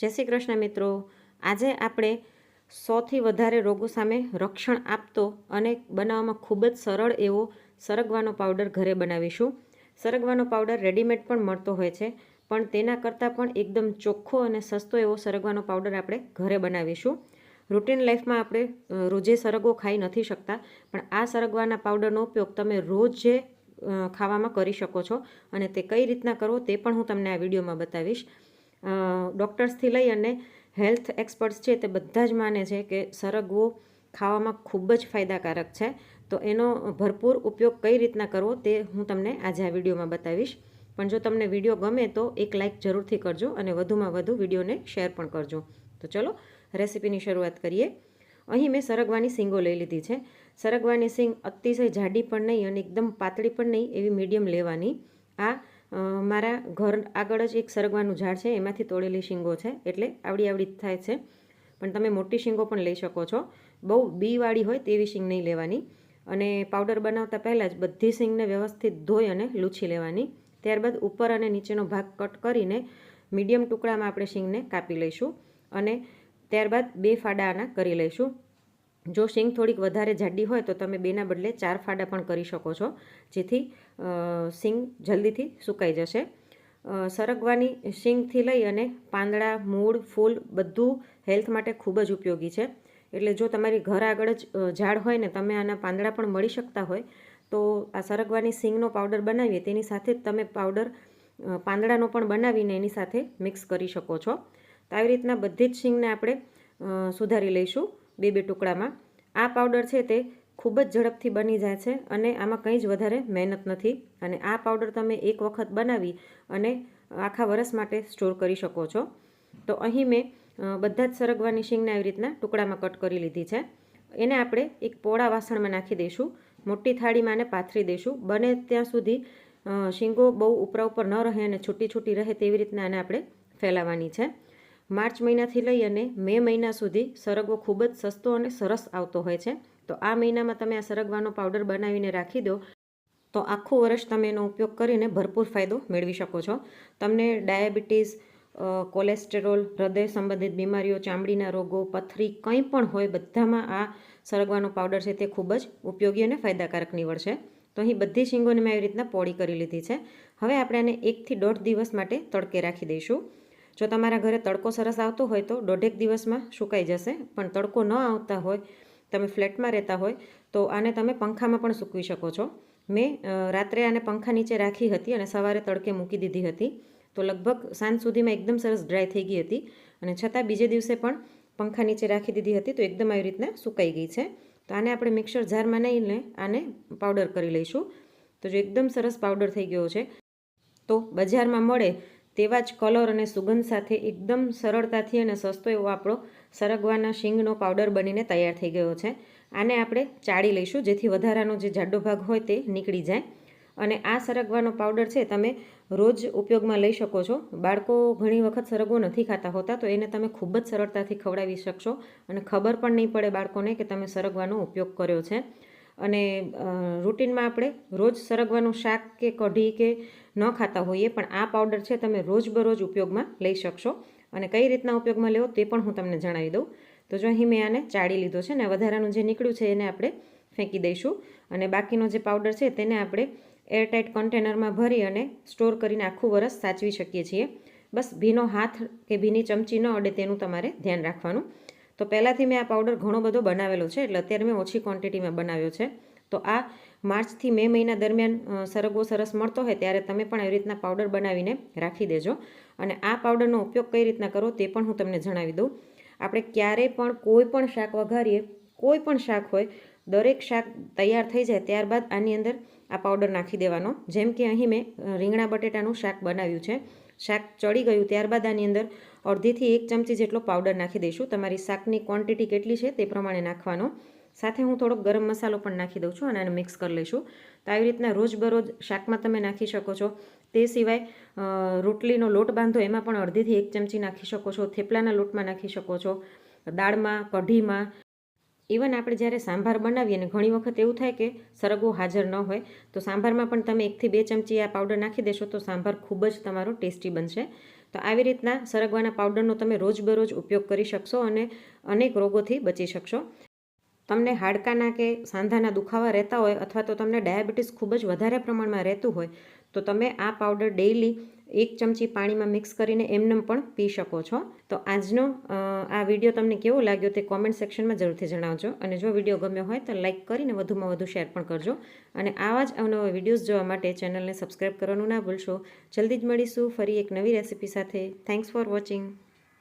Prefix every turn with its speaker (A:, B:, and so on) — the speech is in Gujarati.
A: જય શ્રી કૃષ્ણ મિત્રો. આજે આપણે સોથી વધારે રોગો સામે રક્ષણ આપતો અને બનાવવામાં ખૂબ જ સરળ એવો સરગવાનો પાવડર ઘરે બનાવીશું. સરગવાનો પાવડર રેડીમેડ પણ મળતો હોય છે, પણ તેના કરતાં પણ એકદમ ચોખ્ખો અને સસ્તો એવો સરગવાનો પાવડર આપણે ઘરે બનાવીશું. રૂટીન લાઈફમાં આપણે રોજે સરગવો ખાઈ નથી શકતા, પણ આ સરગવાના પાવડરનો ઉપયોગ તમે રોજે ખાવામાં કરી શકો છો અને તે કઈ રીતના કરવો તે પણ હું તમને આ વિડીયોમાં બતાવીશ. ડૉક્ટર્સથી લઈ અને હેલ્થ એક્સપર્ટ્સ છે તે બધા જ માને છે કે સરગવો ખાવામાં ખૂબ જ ફાયદાકારક છે. તો એનો ભરપૂર ઉપયોગ કઈ રીતના કરવો તે હું તમને આજે આ વિડીયોમાં બતાવીશ. પણ જો તમને વીડિયો ગમે તો એક લાઇક જરૂરથી કરજો અને વધુમાં વધુ વિડીયોને શેર પણ કરજો. તો ચલો રેસીપીની શરૂઆત કરીએ. અહીં મેં સરગવાની સિંગો લઈ લીધી છે. સરગવાની સિંગ અતિશય જાડી પણ નહીં અને એકદમ પાતળી પણ નહીં એવી મીડિયમ લેવાની. આ મારા ઘર આગળ જ એક સરગવાનું ઝાડ છે, એમાંથી તોડેલી શીંગો છે, એટલે આવડી આવડી થાય છે. પણ તમે મોટી શીંગો પણ લઈ શકો છો. બહુ બીવાળી હોય તેવી શીંગ નહીં લેવાની. અને પાવડર બનાવતા પહેલાં જ બધી શીંગને વ્યવસ્થિત ધોઈ અને લૂછી લેવાની. ત્યારબાદ ઉપર અને નીચેનો ભાગ કટ કરીને મીડિયમ ટુકડામાં આપણે શીંગને કાપી લઈશું. અને ત્યારબાદ બે ફાડા આના કરી લઈશું. જો શીંગ થોડીક વધારે જાડી હોય તો તમે બેના બદલે ચાર ફાડા પણ કરી શકો છો, જેથી શીંગ જલ્દીથી સુકાઈ જશે. સરગવાની શીંગથી લઈ અને પાંદડા, મૂળ, ફૂલ બધું હેલ્થ માટે ખૂબ જ ઉપયોગી છે. એટલે જો તમારી ઘર આગળ જ ઝાડ હોય ને તમે આના પાંદડા પણ મળી શકતા હોય, તો આ સરગવાની શીંગનો પાવડર બનાવીએ, તેની સાથે જ તમે પાવડર પાંદડાનો પણ બનાવીને એની સાથે મિક્સ કરી શકો છો. તો આવી રીતના બધી જ શીંગને આપણે સુધારી લઈશું. બે બે ટુકડામાં. આ પાવડર છે તે ખૂબ જ ઝડપથી બની જાય છે અને આમાં કંઈ જ વધારે મહેનત નથી. અને આ પાવડર તમે એક વખત બનાવી અને આખા વરસ માટે સ્ટોર કરી શકો છો. તો અહીં મેં બધા જ સરગવાની શીંગને આવી રીતના ટુકડામાં કટ કરી લીધી છે. એને આપણે એક પોળા વાસણમાં નાખી દઈશું, મોટી થાળીમાં આને પાથરી દઈશું. બને ત્યાં સુધી શીંગો બહુ ઉપરા ઉપર ન રહે અને છૂટી છૂટી રહે તેવી રીતના આને આપણે ફેલાવવાની છે. માર્ચ મહિનાથી લઈ અને મે મહિના સુધી સરગવો ખૂબ જ સસ્તો અને સરસ આવતો હોય છે. તો આ મહિનામાં તમે આ સરગવાનો પાવડર બનાવીને રાખી દો. તો આખું વર્ષ તમે એનો ઉપયોગ કરીને ભરપૂર ફાયદો મેળવી શકો છો. તમને ડાયાબિટીસ કોલેસ્ટેરોલ, હૃદય સંબંધિત બીમારીઓ, ચામડીના રોગો, પથરી કંઈ પણ હોય, બધામાં આ સરગવાનો પાવડર છે તે ખૂબ જ ઉપયોગી અને ફાયદાકારક નીવડશે. તો અહીં બધી શીંગોને મેં આવી રીતના પોળી કરી લીધી છે. હવે આપણે આને એકથી દોઢ દિવસ માટે તડકે રાખી દઈશું. જો તમારા ઘરે તડકો સરસ આવતો હોય તો દોઢેક દિવસમાં સુકાઈ જશે. પણ તડકો ન આવતા હોય, તમે ફ્લેટમાં રહેતા હોય, તો આને તમે પંખામાં પણ સૂકવી શકો છો. મેં રાત્રે આને પંખા નીચે રાખી હતી અને સવારે તડકે મૂકી દીધી હતી. તો લગભગ સાંજ સુધીમાં એકદમ સરસ ડ્રાય થઈ ગઈ હતી અને છતાં બીજે દિવસે પણ પંખા નીચે રાખી દીધી હતી તો એકદમ આવી રીતના સુકાઈ ગઈ છે. તો આને આપણે મિક્સર જારમાં નાહીને આને પાવડર કરી લઈશું. તો જો એકદમ સરસ પાવડર થઈ ગયો છે, તો બજારમાં મળે તેવા જ કલર અને સુગંધ સાથે એકદમ સરળતાથી અને સસ્તો એવો આપણો સરગવાના શીંગનો પાવડર બનીને તૈયાર થઈ ગયો છે. આને આપણે ચાળી લઈશું, જેથી વધારાનો જે જાડો ભાગ હોય તે નીકળી જાય. અને આ સરગવાનો પાવડર છે, તમે રોજ ઉપયોગમાં લઈ શકો છો. બાળકો ઘણી વખત સરગવો નથી ખાતા હોતા, તો એને તમે ખૂબ જ સરળતાથી ખવડાવી શકશો. અને ખબર પણ નહીં પડે બાળકોને કે તમે સરગવાનો ઉપયોગ કર્યો છે. અને રૂટિનમાં આપણે રોજ સરગવાનું શાક કે કઢી કે ન ખાતા હોઈએ, પણ આ પાવડર છે તમે રોજબરોજ ઉપયોગમાં લઈ શકશો. અને કઈ રીતના ઉપયોગમાં લેવો તે પણ હું તમને જણાવી દઉં. તો જો અહીં મેં આને ચાળી લીધો છે ને વધારાનું જે નીકળ્યું છે એને આપણે ફેંકી દઈશું. અને બાકીનો જે પાવડર છે તેને આપણે એરટાઇટ કન્ટેનરમાં ભરી અને સ્ટોર કરીને આખું વરસ સાચવી શકીએ છીએ. બસ ભીનો હાથ કે ભીની ચમચી ન અડે તેનું તમારે ધ્યાન રાખવાનું. તો પહેલાંથી મેં આ પાવડર ઘણો બધો બનાવેલો છે, એટલે અત્યારે મેં ઓછી ક્વોન્ટિટીમાં બનાવ્યો છે. તો આ માર્ચથી મે મહિના દરમિયાન સરગવો સરસ મળતો હોય ત્યારે તમે પણ આવી રીતના પાવડર બનાવીને રાખી દેજો. અને આ પાવડરનો ઉપયોગ કઈ રીતના કરો તે પણ હું તમને જણાવી દઉં. આપણે ક્યારેય પણ કોઈ પણ શાક વઘારીએ, કોઈ પણ શાક હોય, દરેક શાક તૈયાર થઈ જાય ત્યારબાદ આની અંદર આ પાવડર નાખી દેવાનો. જેમ કે અહીં મેં રીંગણા બટેટાનું શાક બનાવ્યું છે. શાક ચડી ગયું ત્યારબાદ આની અંદર અડધીથી એક ચમચી જેટલો પાવડર નાખી દઈશું. તમારી શાકની ક્વોન્ટિટી કેટલી છે તે પ્રમાણે નાખવાનો. સાથે હું થોડોક ગરમ મસાલો પણ નાખી દઉં છું અને આને મિક્સ કરી લઈશું. તો આવી રીતના રોજબરોજ શાકમાં તમે નાખી શકો છો. તે સિવાય રોટલીનો લોટ બાંધો એમાં પણ અડધીથી એક ચમચી નાખી શકો છો. થેપલાના લોટમાં નાખી શકો છો. દાળમાં, કઢીમાં ઇવન આપણે જ્યારે સાંભાર બનાવીએ ને ઘણી વખત એવું થાય કે સરગવો હાજર ન હોય, તો સાંભારમાં પણ તમે એકથી બે ચમચી આ પાવડર નાખી દેશો તો સાંભાર ખૂબ જ તમારો ટેસ્ટી બનશે. તો આવી રીતના સરગવાના પાવડરનો તમે રોજબરોજ ઉપયોગ કરી શકશો અને અનેક રોગોથી બચી શકશો. તમને હાડકાના કે સાંધાના દુખાવા રહેતા હોય અથવા તો તમને ડાયાબિટીસ ખૂબ જ વધારે પ્રમાણમાં રહેતું હોય, તો તમે આ પાવડર ડેઇલી એક ચમચી પાણીમાં મિક્સ કરીને એમનેમ પણ પી શકો છો. તો આજનો આ વીડિયો તમને કેવો લાગ્યો તે કોમેન્ટ સેક્શનમાં જરૂરથી જણાવજો. અને જો વીડિયો ગમ્યો હોય તો લાઇક કરીને વધુમાં વધુ શેર પણ કરજો. અને આવા જ અવનવા વિડીયોઝ જોવા માટે ચેનલને સબસ્ક્રાઈબ કરવાનું ના ભૂલશો. જલ્દી જ મળીશું ફરી એક નવી રેસિપી સાથે. Thanks for watching